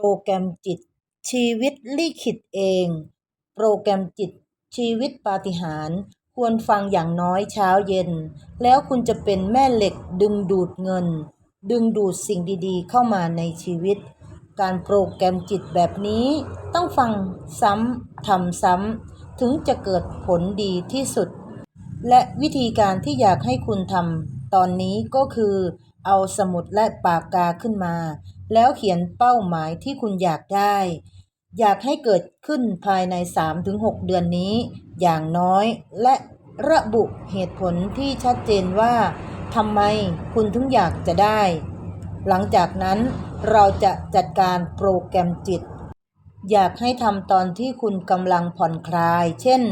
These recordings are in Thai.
โปรแกรมจิต ชีวิตลิขิตเอง โปรแกรมจิต ชีวิตปาฏิหาริย์ควรฟังอย่างน้อยเช้าเย็น แล้วคุณจะเป็นแม่เหล็กดึงดูดเงิน ดึงดูดสิ่งดีๆ เข้ามาในชีวิต การโปรแกรมจิตแบบนี้ ต้องฟังซ้ำทำซ้ำถึงจะเกิดผลดีที่สุด และวิธีการที่อยากให้คุณทำตอนนี้ก็คือ เอาสมุดและปากกาขึ้นมา แล้วเขียนเป้าหมายที่คุณอยากได้ อยากให้เกิดขึ้นภายใน 3-6 เดือนนี้ อย่างน้อย และระบุเหตุผลที่ชัดเจนว่าทำไมคุณถึงอยากจะได้ หลังจากนั้นเราจะจัดการโปรแกรมจิต อยากให้ทำตอนที่คุณกำลังผ่อนคลาย เช่น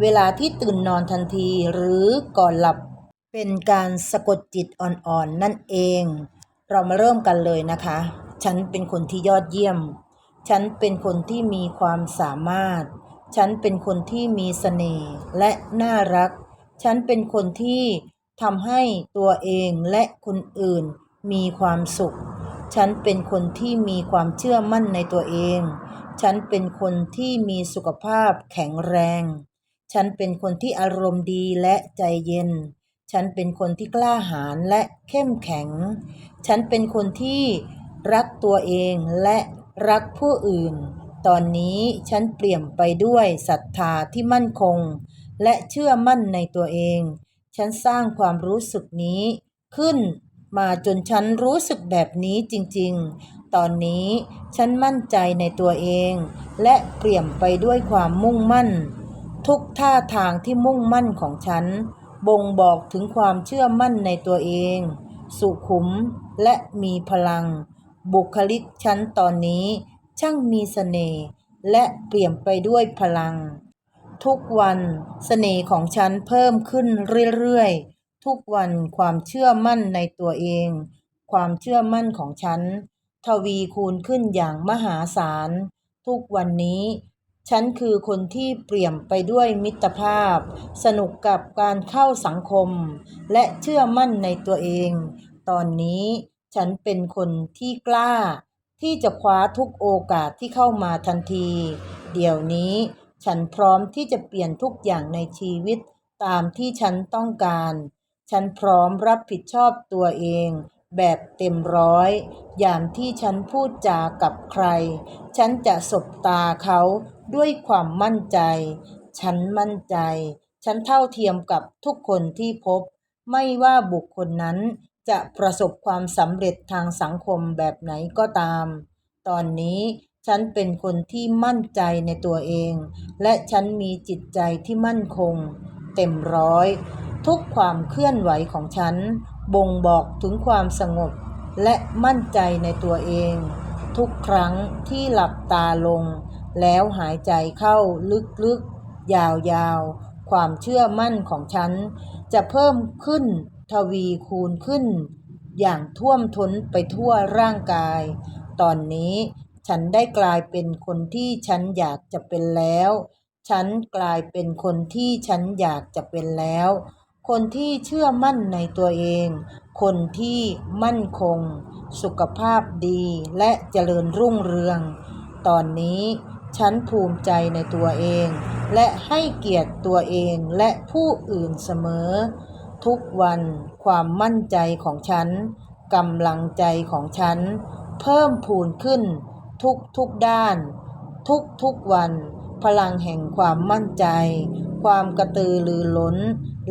เวลาที่ตื่นนอนทันทีหรือก่อนหลับ เป็นการสะกดจิตอ่อนๆนั่นเอง เรามาเริ่มกันเลยนะคะ ฉันเป็นคนที่ยอดเยี่ยม ฉันเป็นคนที่มีความสามารถ ฉันเป็นคนที่มีเสน่ห์และน่ารัก ฉันเป็นคนที่ทำให้ตัวเองและคนอื่นมีความสุข ฉันเป็นคนที่มีความเชื่อมั่นในตัวเอง ฉันเป็นคนที่มีสุขภาพแข็งแรง ฉันเป็นคนที่อารมณ์ดีและใจเย็น ฉันเป็นคนที่กล้าหาญและเข้มแข็ง ฉันเป็นคนที่รักตัวเองและรักผู้อื่น ตอนนี้ฉันเปลี่ยนไปด้วยศรัทธาที่มั่นคง และเชื่อมั่นในตัวเอง ฉันสร้างความรู้สึกนี้ขึ้นมาจนฉันรู้สึกแบบนี้จริงๆ ตอนนี้ฉันมั่นใจในตัวเอง และเปลี่ยนไปด้วยความมุ่งมั่น ทุกท่าทางที่มุ่งมั่นของฉัน บ่งบอกถึงความเชื่อมั่นในตัวเอง สุขุมและมีพลัง บุคลิกฉันตอนนี้ ช่างมีเสน่ห์และเปลี่ยนไปด้วยพลัง ทุกวันเสน่ห์ของฉันเพิ่มขึ้นเรื่อยๆ ทุกวันความเชื่อมั่นในตัวเอง ความเชื่อมั่นของฉัน ทวีคูณขึ้นอย่างมหาศาล ทุกวันนี้ ฉันคือคนที่เปลี่ยนไปด้วยมิตรภาพ สนุกกับการเข้าสังคม และเชื่อมั่นในตัวเอง ตอนนี้ฉันเป็นคนที่กล้า ที่จะคว้าทุกโอกาสที่เข้ามาทันที เดี๋ยวนี้ ฉันพร้อมที่จะเปลี่ยนทุกอย่างในชีวิตตามที่ฉันต้องการ ฉันพร้อมรับผิดชอบตัวเอง แบบเต็มร้อยอย่างที่ฉันพูดจากับใคร ฉันจะสบตาเขาด้วยความมั่นใจ ฉันมั่นใจ ฉันเท่าเทียมกับทุกคนที่พบ ไม่ว่าบุคคลนั้นจะประสบความสำเร็จทางสังคมแบบไหนก็ตาม ตอนนี้ฉันเป็นคนที่มั่นใจในตัวเอง และฉันมีจิตใจที่มั่นคง เต็มร้อย ทุกความเคลื่อนไหวของฉัน บ่งบอกถึงความสงบและมั่นใจในตัวเอง ทุกครั้งที่หลับตาลง แล้วหายใจเข้าลึกๆ ยาวๆ ความเชื่อมั่นของฉัน จะเพิ่มขึ้น ทวีคูณขึ้น อย่างท่วมท้นไปทั่วร่างกาย ตอนนี้ฉันได้กลายเป็นคนที่ฉันอยากจะเป็นแล้ว ฉันกลายเป็นคนที่ฉันอยากจะเป็นแล้ว คนที่เชื่อมั่นในตัวเอง คนที่มั่นคง สุขภาพดีและเจริญรุ่งเรือง ตอนนี้ฉันภูมิใจในตัวเอง และให้เกียรติตัวเองและผู้อื่นเสมอ ทุกวันความมั่นใจของฉันกำลังใจของฉัน เพิ่มพูนขึ้น ทุกทุกด้าน ทุกทุกวัน พลังแห่งความมั่นใจ ความกระตือรือร้น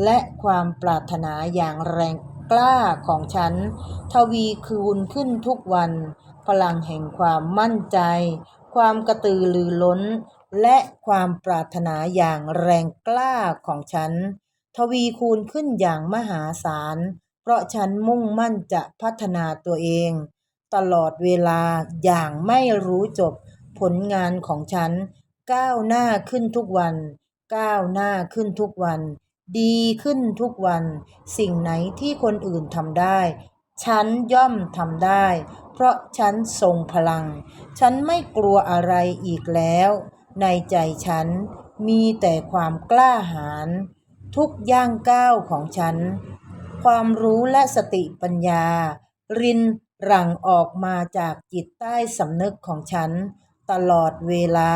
และความปรารถนาอย่างแรงกล้าของฉัน ทวีคูณขึ้นทุกวัน พลังแห่งความมั่นใจ ความกระตือรือร้น และความปรารถนาอย่างแรงกล้าของฉัน ทวีคูณขึ้นอย่างมหาศาล เพราะฉันมุ่งมั่นจะพัฒนาตัวเอง ตลอดเวลาอย่างไม่รู้จบผลงานของฉัน ก้าวหน้าขึ้นทุกวัน ก้าวหน้าขึ้นทุกวัน ดีขึ้นทุกวัน สิ่งไหนที่คนอื่นทำได้ ฉันย่อมทำได้ เพราะฉันทรงพลัง ฉันไม่กลัวอะไรอีกแล้ว ในใจฉันมีแต่ความกล้าหาญทุกย่างก้าวของฉัน ความรู้และสติปัญญา รินหลั่งออกมาจากจิตใต้สำนึกของฉัน ตลอดเวลา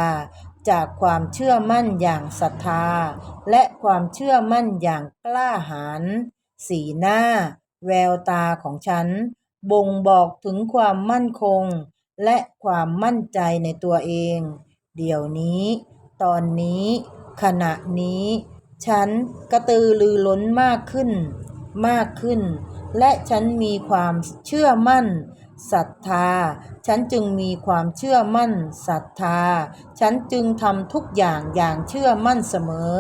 จากความเชื่อมั่นอย่างศรัทธา และความเชื่อมั่นอย่างกล้าหาญสีหน้า แววตาของฉัน บ่งบอกถึงความมั่นคง และความมั่นใจในตัวเอง เดี๋ยวนี้ ตอนนี้ ขณะนี้ ฉันกระตือรือร้นมากขึ้น มากขึ้น และฉันมีความเชื่อมั่นศรัทธา ฉันจึงมีความเชื่อมั่นศรัทธา ฉันจึงทำทุกอย่างอย่างเชื่อมั่นเสมอ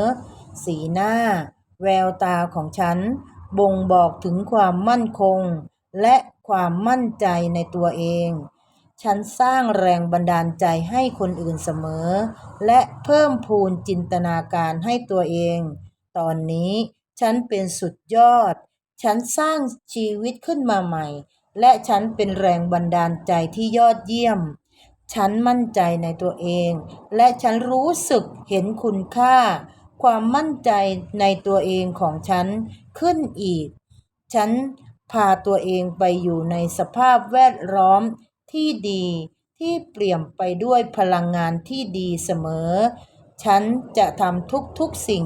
สีหน้า แววตาของฉัน บ่งบอกถึงความมั่นคง และความมั่นใจในตัวเอง ฉันสร้างแรงบันดาลใจให้คนอื่นเสมอ และเพิ่มพูนจินตนาการให้ตัวเอง ตอนนี้ฉันเป็นสุดยอด ฉันสร้างชีวิตขึ้นมาใหม่ และฉันเป็นแรงบันดาลใจที่ยอดเยี่ยม ฉันมั่นใจในตัวเอง และฉันรู้สึกเห็นคุณค่า ความมั่นใจในตัวเองของฉันขึ้นอีก ฉันพาตัวเองไปอยู่ในสภาพแวดล้อมที่ดีที่เปลี่ยมไปด้วยพลังงานที่ดีเสมอ ฉันจะทำทุกๆสิ่ง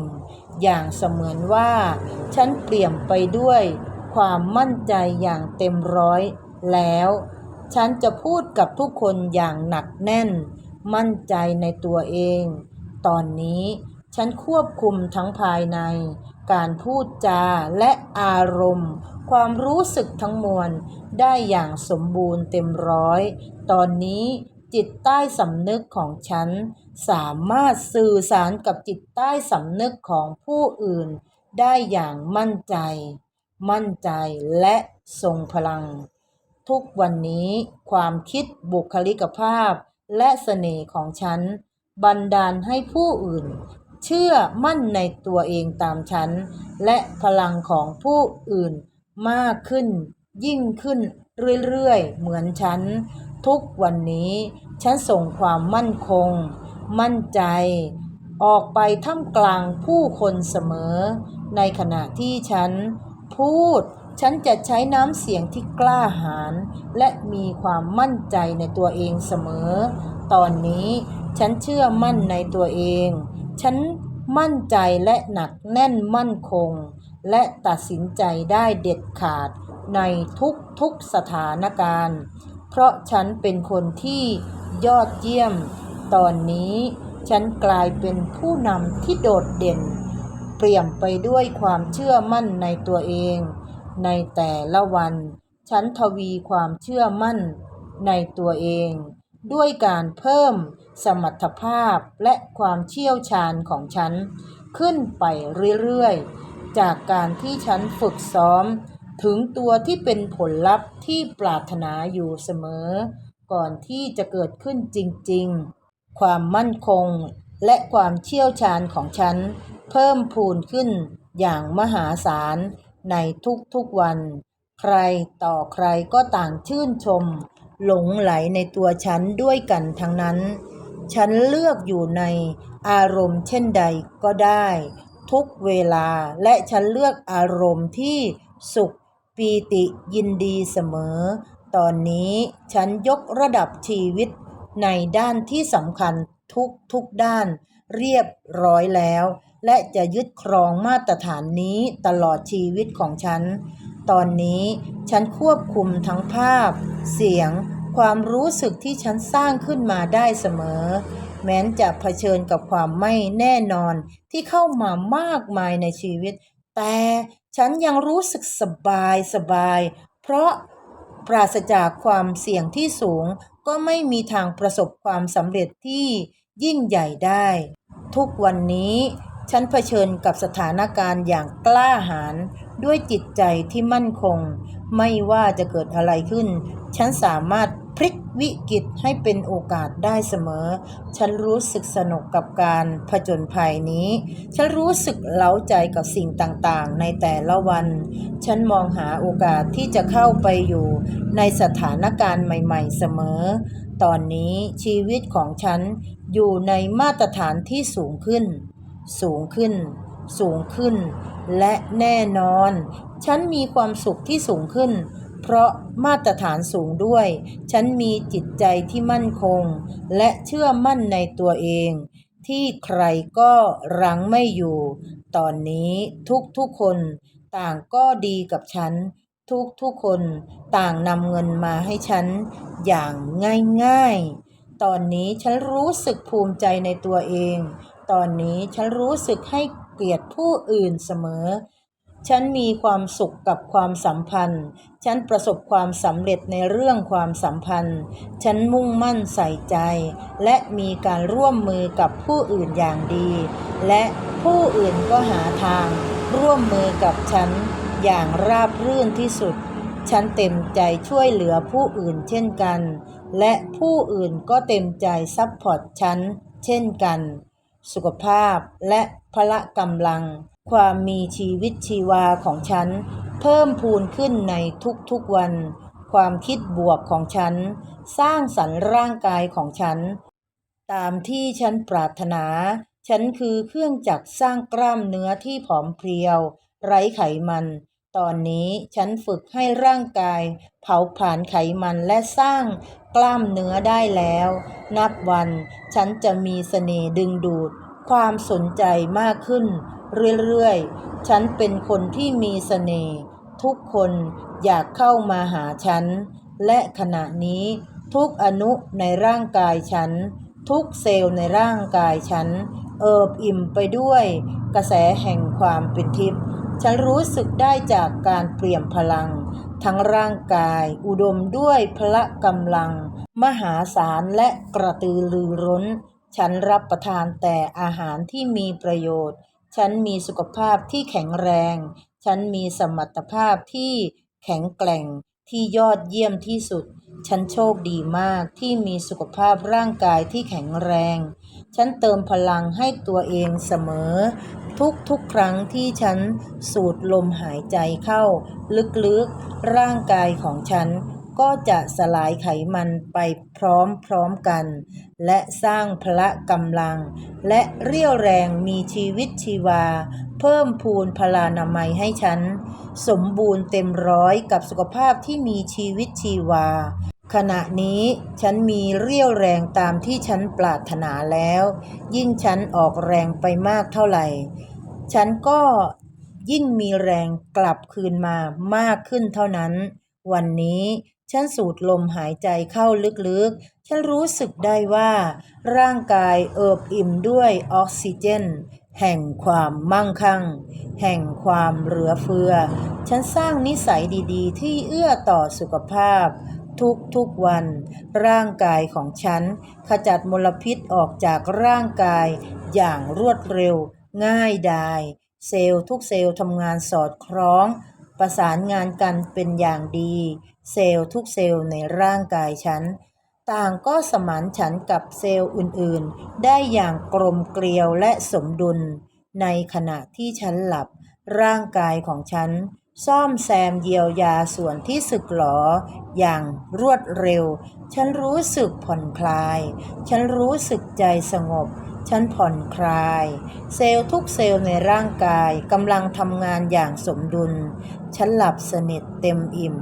อย่างเสมือนว่า ฉันเปลี่ยมไปด้วย ความมั่นใจอย่างเต็มร้อยแล้ว ฉันจะพูดกับทุกคนอย่างหนักแน่น มั่นใจในตัวเอง ตอนนี้ฉันควบคุมทั้งภายใน การพูดจาและอารมณ์ ความรู้สึกทั้งมวลได้อย่างสมบูรณ์เต็มร้อย ตอนนี้จิตใต้สำนึกของฉัน สามารถสื่อสารกับจิตใต้สำนึกของผู้อื่น ได้อย่างมั่นใจ มั่นใจและทรงพลัง ทุกวันนี้ความคิดบุคลิกภาพและเสน่ห์ของฉัน บันดาลให้ผู้อื่น เชื่อมั่นในตัวเองตามฉัน และพลังของผู้อื่นมากขึ้น ยิ่งขึ้นเรื่อยๆ เหมือนฉัน ทุกวันนี้ ฉันส่งความมั่นคง มั่นใจ ออกไปท่ามกลางผู้คนเสมอ ในขณะที่ฉัน พูด ฉันจะใช้น้ำเสียงที่กล้าหาญและมีความมั่นใจในตัวเองเสมอ ตอนนี้ฉันเชื่อมั่นในตัวเอง ฉันมั่นใจและหนักแน่นมั่นคง และตัดสินใจได้เด็ดขาดในทุกๆสถานการณ์ เพราะฉันเป็นคนที่ยอดเยี่ยม ตอนนี้ฉันกลายเป็นผู้นำที่โดดเด่น เปลี่ยมไปด้วยความเชื่อมั่นในตัวเอง ในแต่ละวัน ฉันทวีความเชื่อมั่นในตัวเอง ด้วยการเพิ่มสมรรถภาพและความเชี่ยวชาญของฉัน ขึ้นไปเรื่อยๆ จากการที่ฉันฝึกซ้อม ถึงตัวที่เป็นผลลัพธ์ที่ปรารถนาอยู่เสมอ ก่อนที่จะเกิดขึ้นจริงๆ ความมั่นคงและความเชี่ยวชาญของฉัน เพิ่มพูนขึ้นอย่างมหาศาลในทุกๆวัน ใครต่อใครก็ต่างชื่นชม หลงไหลในตัวฉันด้วยกันทั้งนั้น ฉันเลือกอยู่ในอารมณ์เช่นใดก็ได้ ทุกเวลาและฉันเลือกอารมณ์ที่สุขปีติยินดีเสมอ ตอนนี้ฉันยกระดับชีวิตในด้านที่สำคัญทุกทุกด้านเรียบร้อยแล้ว และจะยึดครองมาตรฐานนี้ตลอดชีวิตของฉัน ตอนนี้ฉันควบคุมทั้งภาพ เสียง ความรู้สึกที่ฉันสร้างขึ้นมาได้เสมอ แม้นจะเผชิญกับความไม่แน่นอนที่เข้ามามากมายในชีวิต แต่ฉันยังรู้สึกสบายสบาย เพราะปราศจากความเสี่ยงที่สูงก็ไม่มีทางประสบความสำเร็จที่ยิ่งใหญ่ได้ ทุกวันนี้ ฉันเผชิญกับสถานการณ์อย่างกล้าหาญด้วยจิตใจที่มั่นคง ไม่ว่าจะเกิดอะไรขึ้น ฉันสามารถพลิกวิกฤตให้เป็นโอกาสได้เสมอ ฉันรู้สึกสนุกกับการผจญภัยนี้ ฉันรู้สึกเล้าใจกับสิ่งต่างๆ ในแต่ละวัน ฉันมองหาโอกาสที่จะเข้าไปอยู่ในสถานการณ์ใหม่ๆเสมอ ตอนนี้ชีวิตของฉันอยู่ในมาตรฐานที่สูงขึ้น สูงขึ้น สูงขึ้น และแน่นอน ฉันมีความสุขที่สูงขึ้น เพราะมาตรฐานสูงด้วย ฉันมีจิตใจที่มั่นคง และเชื่อมั่นในตัวเอง ที่ใครก็รั้งไม่อยู่ ตอนนี้ทุกๆคนต่างก็ดีกับฉัน ทุกๆคนต่างนำเงินมาให้ฉัน อย่างง่ายๆ ตอนนี้ฉันรู้สึกภูมิใจในตัวเอง ตอนนี้ฉันรู้สึกให้เกียรติผู้อื่นเสมอ ฉันมีความสุขกับความสัมพันธ์ ฉันประสบความสำเร็จในเรื่องความสัมพันธ์ ฉันมุ่งมั่นใส่ใจ และมีการร่วมมือกับผู้อื่นอย่างดี และผู้อื่นก็หาทาง ร่วมมือกับฉันอย่างราบรื่นที่สุด ฉันเต็มใจช่วยเหลือผู้อื่นเช่นกัน และผู้อื่นก็เต็มใจซัพพอร์ตฉันเช่นกัน สุขภาพ และพละกำลัง ความมีชีวิตชีวาของฉัน เพิ่มพูนขึ้นในทุกๆวัน ความคิดบวกของฉัน สร้างสรรค์ร่างกายของฉัน ตามที่ฉันปรารถนา ฉันคือเครื่องจักรสร้างกล้ามเนื้อที่ผอมเพรียว ไร้ไขมัน ตอนนี้ฉันฝึกให้ร่างกาย เผาผลาญไขมันและสร้าง กล้ามเนื้อได้แล้ว นับวันฉันจะมีเสน่ห์ดึงดูด ความสนใจมากขึ้น เรื่อยๆ ฉันเป็นคนที่มีเสน่ห์ทุกคนอยากเข้ามาหาฉัน และขณะนี้ทุกอนุในร่างกายฉัน ทุกเซลล์ในร่างกายฉัน เอิบอิ่มไปด้วย กระแสแห่งความเป็นทิพย์ฉันรู้สึกได้จากการเปลี่ยนพลัง ทั้งร่างกายอุดมด้วยพละกำลัง มหาศาลและกระตือรือร้น ฉันรับประทานแต่อาหารที่มีประโยชน์ ฉันมีสุขภาพที่แข็งแรง ฉันมีสมรรถภาพที่แข็งแกร่งที่ยอดเยี่ยมที่สุด ฉันโชคดีมากที่มีสุขภาพร่างกายที่แข็งแรง ฉันเติมพลังให้ตัวเองเสมอ ทุกๆครั้งที่ฉันสูดลมหายใจเข้า ลึกๆ ร่างกายของฉันก็จะสลายไขมันไปพร้อมๆกัน และสร้างพละกำลัง และเรี่ยวแรงมีชีวิตชีวา เพิ่มพูนพลานามัยให้ฉัน สมบูรณ์เต็มร้อยกับสุขภาพที่มีชีวิตชีวา ขณะนี้ฉันมีเรี่ยวแรงตามที่ฉันปรารถนาแล้ว ยิ่งฉันออกแรงไปมากเท่าไหร่ ฉันก็ยิ่งมีแรงกลับคืนมามากขึ้นเท่านั้น วันนี้ฉันสูดลมหายใจเข้าลึกๆ ฉันรู้สึกได้ว่า ร่างกายเอิบอิ่มด้วยออกซิเจน แห่งความมั่งคั่ง แห่งความเหลือเฟือ ฉันสร้างนิสัยดีๆ ที่เอื้อต่อสุขภาพ ทุกๆวัน ร่างกายของฉัน ขจัดมลพิษออกจากร่างกายอย่างรวดเร็ว ง่ายดาย เซลล์ทุกเซลล์ทำงานสอดคล้อง ประสานงานกันเป็นอย่างดี เซลล์ทุกเซลล์ในร่างกายฉัน ต่างก็สมานฉันกับเซลล์อื่นๆ ได้อย่างกลมเกลียวและสมดุล ในขณะที่ฉันหลับ ร่างกายของฉัน ซ่อมแซมเยียวยาส่วนที่สึกหรอ อย่างรวดเร็ว ฉันรู้สึกผ่อนคลาย ฉันรู้สึกใจสงบ ฉันผ่อนคลาย เซลล์ทุกเซลล์ในร่างกายกำลังทำงานอย่างสมดุล ฉันหลับสนิทเต็มอิ่ม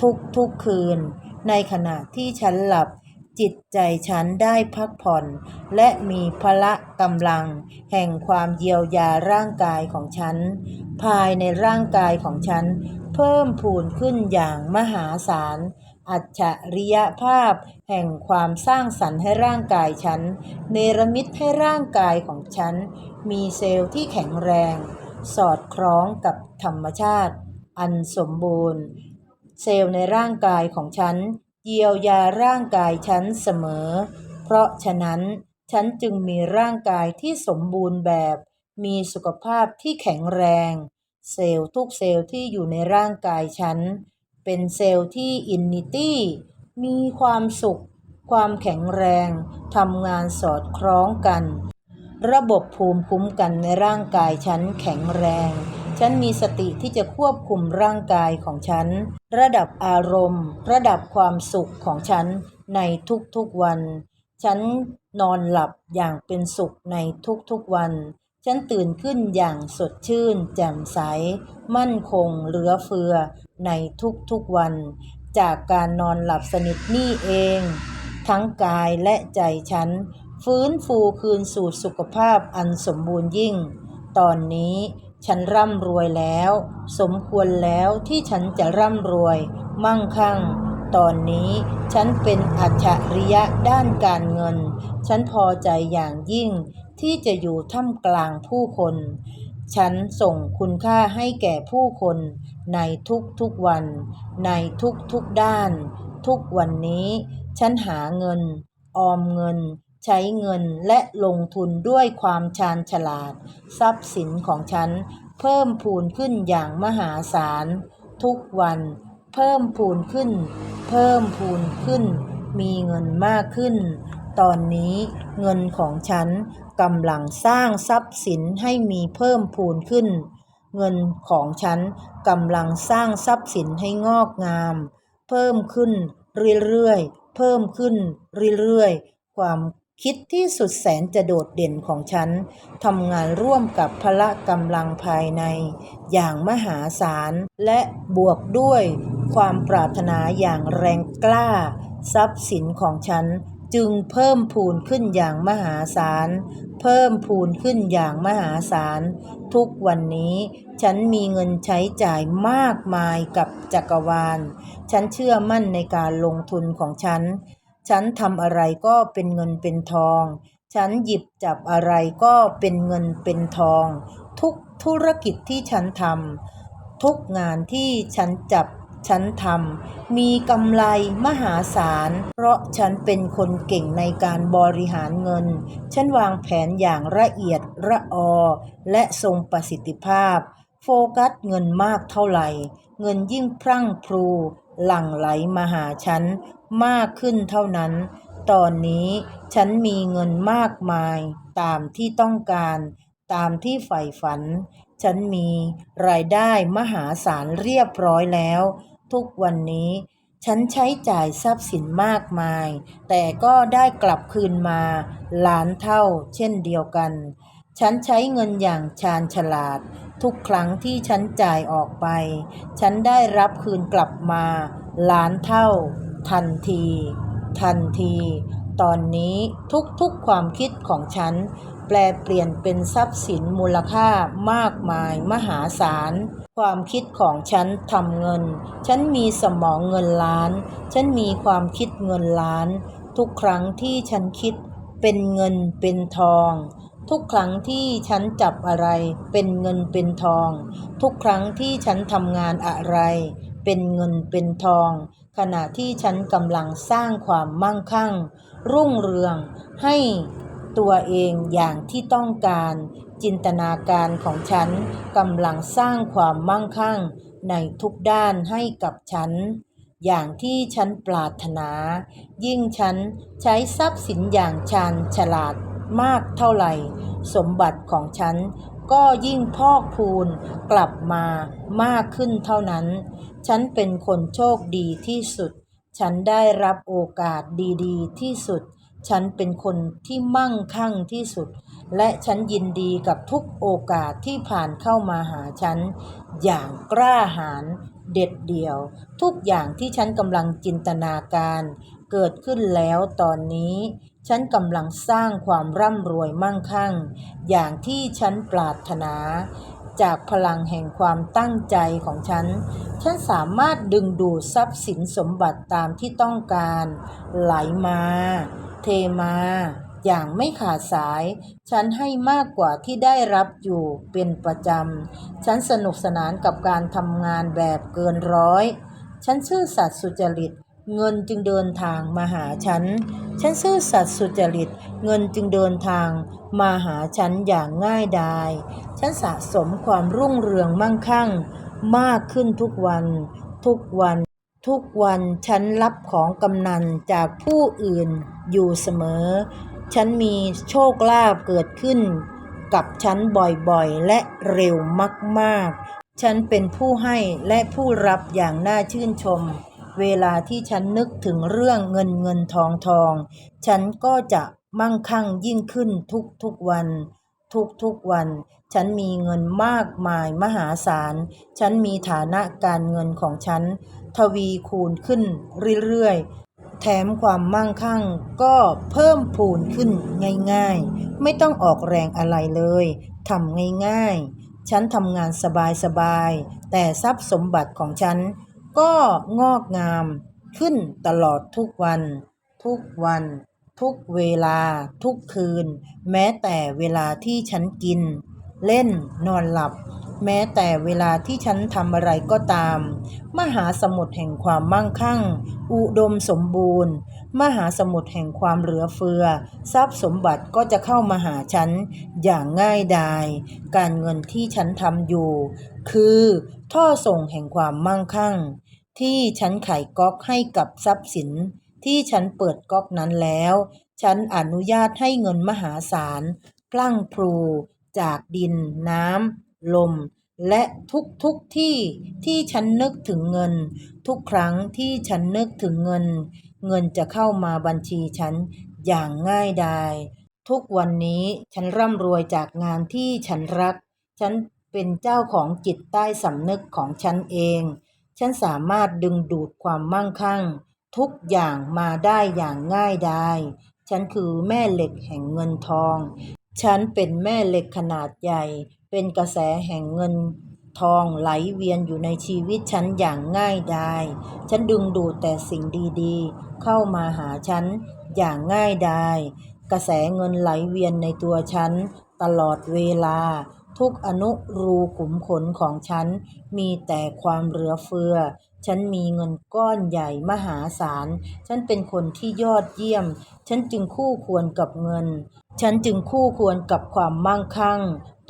ทุกทุกคืน ในขณะที่ฉันหลับจิตใจฉันได้พักผ่อน และมีพละกำลัง แห่งความเยียวยาร่างกายของฉัน ภายในร่างกายของฉัน เพิ่มพูนขึ้นอย่างมหาศาล อัจฉริยภาพ แห่งความสร้างสรรค์ให้ร่างกายฉัน เนรมิตให้ร่างกายของฉัน มีเซลล์ที่แข็งแรง สอดคล้องกับธรรมชาติ อันสมบูรณ์ เซลล์ในร่างกายของฉัน เยียวยาร่างกายฉันเสมอ เพราะฉะนั้นฉันจึงมีร่างกายที่สมบูรณ์แบบ มีสุขภาพที่แข็งแรง เซลล์ทุกเซลล์ที่อยู่ในร่างกายฉัน เป็นเซลล์ที่อินนิตี้มีความสุข ความแข็งแรงทำงานสอดคล้องกัน ระบบภูมิคุ้มกันในร่างกายฉันแข็งแรง ฉันมีสติที่จะควบคุมร่างกายของฉัน ระดับอารมณ์ ระดับความสุขของฉันในทุกๆวัน ฉันนอนหลับอย่างเป็นสุขในทุกๆวัน ฉันตื่นขึ้นอย่างสดชื่น แจ่มใส มั่นคง เหลือเฟือ ในทุกๆวัน จากการนอนหลับสนิทนี่เอง ทั้งกายและใจฉัน ฟื้นฟูคืนสู่สุขภาพอันสมบูรณ์ยิ่ง ตอนนี้ฉันร่ำรวยแล้ว สมควรแล้วที่ฉันจะร่ำรวย มั่งคั่ง ตอนนี้ฉันเป็นอัจฉริยะด้านการเงิน ฉันพอใจอย่างยิ่งที่จะอยู่ท่ามกลางผู้คน ฉันส่งคุณค่าให้แก่ผู้คน ในทุกๆวัน ในทุกๆด้าน ทุกวันนี้ ฉันหาเงิน ออมเงิน ใช้เงินและลงทุนด้วยความชาญฉลาด ทรัพย์สินของฉัน เพิ่มพูนขึ้นอย่างมหาศาล ทุกวัน เพิ่มพูนขึ้น เพิ่มพูนขึ้น มีเงินมากขึ้น ตอนนี้เงินของฉันกำลังสร้างทรัพย์สินให้มีเพิ่มพูนขึ้น เงินของฉันกำลังสร้างทรัพย์สินให้งอกงาม เพิ่มขึ้นเรื่อยๆ เพิ่มขึ้นเรื่อยๆ ความคิดที่สุดแสนจะโดดเด่นของฉันทำงานร่วมกับพละกำลังภายใน อย่างมหาศาลและบวกด้วยความปรารถนาอย่างแรงกล้า ทรัพย์สินของฉันจึงเพิ่มพูนขึ้นอย่างมหาศาล เพิ่มพูนขึ้นอย่างมหาศาล ทุกวันนี้ฉันมีเงินใช้จ่ายมากมายกับจักรวาล ฉันเชื่อมั่นในการลงทุนของฉัน ฉันทำอะไรก็เป็นเงินเป็นทอง ฉันหยิบจับอะไรก็เป็นเงินเป็นทอง ทุกธุรกิจที่ฉันทำทุกงานที่ฉันจับ ฉันทำมีกำไรมหาศาล เพราะฉันเป็นคนเก่งในการบริหารเงิน ฉันวางแผนอย่างละเอียดระออ และทรงประสิทธิภาพ โฟกัสเงินมากเท่าไหร่ เงินยิ่งพรั่งพรู หลั่งไหลมาหาฉัน มากขึ้นเท่านั้น ตอนนี้ฉันมีเงินมากมาย ตามที่ต้องการ ตามที่ใฝ่ฝัน ฉันมีรายได้มหาศาลเรียบร้อยแล้ว ทุกวันนี้ ฉันใช้จ่ายทรัพย์สินมากมาย แต่ก็ได้กลับคืนมาล้านเท่าเช่นเดียวกัน ฉันใช้เงินอย่างชาญฉลาด ทุกครั้งที่ฉันจ่ายออกไป ฉันได้รับคืนกลับมาล้านเท่า ทันที ทันที ตอนนี้ทุกๆความคิดของฉัน แปลเปลี่ยนเป็นทรัพย์สินมูลค่ามากมายมหาศาล ความคิดของฉันทำเงิน ฉันมีสมองเงินล้าน ฉันมีความคิดเงินล้าน ทุกครั้งที่ฉันคิดเป็นเงินเป็นทอง ทุกครั้งที่ฉันจับอะไร เป็นเงินเป็นทอง ทุกครั้งที่ฉันทำงานอะไร เป็นเงินเป็นทอง ขณะที่ฉันกำลังสร้างความมั่งคั่ง รุ่งเรืองให้ ตัวเองอย่างที่ต้องการ จินตนาการของฉันกำลังสร้างความมั่งคั่งในทุกด้านให้กับฉัน อย่างที่ฉันปรารถนา ยิ่งฉันใช้ทรัพย์สินอย่างชาญฉลาดมากเท่าไหร่ สมบัติของฉันก็ยิ่งพอกพูนกลับมามากขึ้นเท่านั้น ฉันเป็นคนโชคดีที่สุด ฉันได้รับโอกาสดีๆ ที่สุด ฉันเป็นคนที่มั่งคั่งที่สุด และฉันยินดีกับทุกโอกาสที่ผ่านเข้ามาหาฉัน อย่างกล้าหาญเด็ดเดี่ยว ทุกอย่างที่ฉันกำลังจินตนาการ เกิดขึ้นแล้วตอนนี้ ฉันกำลังสร้างความร่ำรวยมั่งคั่ง อย่างที่ฉันปรารถนา จากพลังแห่งความตั้งใจของฉัน ฉันสามารถดึงดูดทรัพย์สินสมบัติตามที่ต้องการ ไหลมา เทมา อย่างไม่ขาดสาย ฉันให้มากกว่าที่ได้รับอยู่เป็นประจำ ฉันสนุกสนานกับการทำงานแบบเกินร้อย ฉันซื่อสัตย์สุจริต เงินจึงเดินทางมาหาฉัน ฉันซื่อสัตย์สุจริต เงินจึงเดินทางมาหาฉันอย่างง่ายดาย ฉันสะสมความรุ่งเรืองมั่งคั่ง มากขึ้นทุกวัน ทุกวัน ทุกวันฉันรับของกำนันจากผู้อื่นอยู่เสมอ ฉันมีโชคลาภเกิดขึ้นกับฉันบ่อยๆ และเร็วมากๆ ฉันเป็นผู้ให้และผู้รับอย่างน่าชื่นชม เวลาที่ฉันนึกถึงเรื่องเงินเงินทองทอง ฉันก็จะมั่งคั่งยิ่งขึ้นทุกๆวัน ทุกๆวัน ฉันมีเงินมากมายมหาศาล ฉันมีฐานะการเงินของฉัน ทวีคูณขึ้นเรื่อยๆ แถมความมั่งคั่งก็เพิ่มพูนขึ้นง่ายๆ ไม่ต้องออกแรงอะไรเลยทำง่ายๆ ฉันทำงานสบายๆ แต่ทรัพย์สมบัติของฉันก็งอกงามขึ้นตลอดทุกวัน ทุกวัน ทุกเวลา ทุกคืน แม้แต่เวลาที่ฉันกิน เล่นนอนหลับ แม้แต่เวลาที่ฉันทำอะไรก็ตาม มหาสมุทรแห่งความมั่งคั่ง อุดมสมบูรณ์ มหาสมุทรแห่งความเหลือเฟือ ทรัพย์สมบัติก็จะเข้ามาหาฉันอย่างง่ายดาย การเงินที่ฉันทำอยู่ คือท่อส่งแห่งความมั่งคั่ง ที่ฉันไขก๊อกให้กับทรัพย์สิน ที่ฉันเปิดก๊อกนั้นแล้ว ฉันอนุญาตให้เงินมหาศาลพลั่งพลูจากดินน้ำ ลม และทุกๆทที่ที่ฉันนึกถึงเงิน ทุกครั้งที่ฉันนึกถึงเงิน เงินจะเข้ามาบัญชีฉันอย่างง่ายดายทุกวันนี้ฉันร่ำรวยจากงานที่ฉันรัก ฉันเป็นเจ้าของจิตใต้สำนึกของฉันเอง ฉันสามารถดึงดูดความมั่งคั่ง ทุกอย่างมาได้อย่างง่ายดายฉันคือแม่เหล็กแห่งเงินทอง ฉันเป็นแม่เหล็กขนาดใหญ่ เป็นกระแสแห่งเงินทองไหลเวียนอยู่ในชีวิตฉันอย่างง่ายดาย ฉันดึงดูดแต่สิ่งดีๆ เข้ามาหาฉันอย่างง่ายดาย กระแสเงินไหลเวียนในตัวฉันตลอดเวลา ทุกอนุรูขุมขนของฉันมีแต่ความเหลือเฟือ ฉันมีเงินก้อนใหญ่มหาศาล ฉันเป็นคนที่ยอดเยี่ยม ฉันจึงคู่ควรกับเงิน ฉันจึงคู่ควรกับความมั่งคั่ง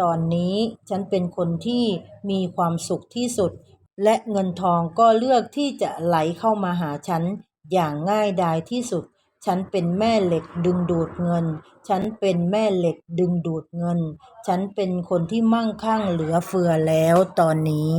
ตอนนี้ฉันเป็นคนที่มีความสุขที่สุด และเงินทองก็เลือกที่จะไหลเข้ามาหาฉัน อย่างง่ายดายที่สุด ฉันเป็นแม่เหล็กดึงดูดเงิน ฉันเป็นแม่เหล็กดึงดูดเงิน ฉันเป็นคนที่มั่งคั่งเหลือเฟือแล้วตอนนี้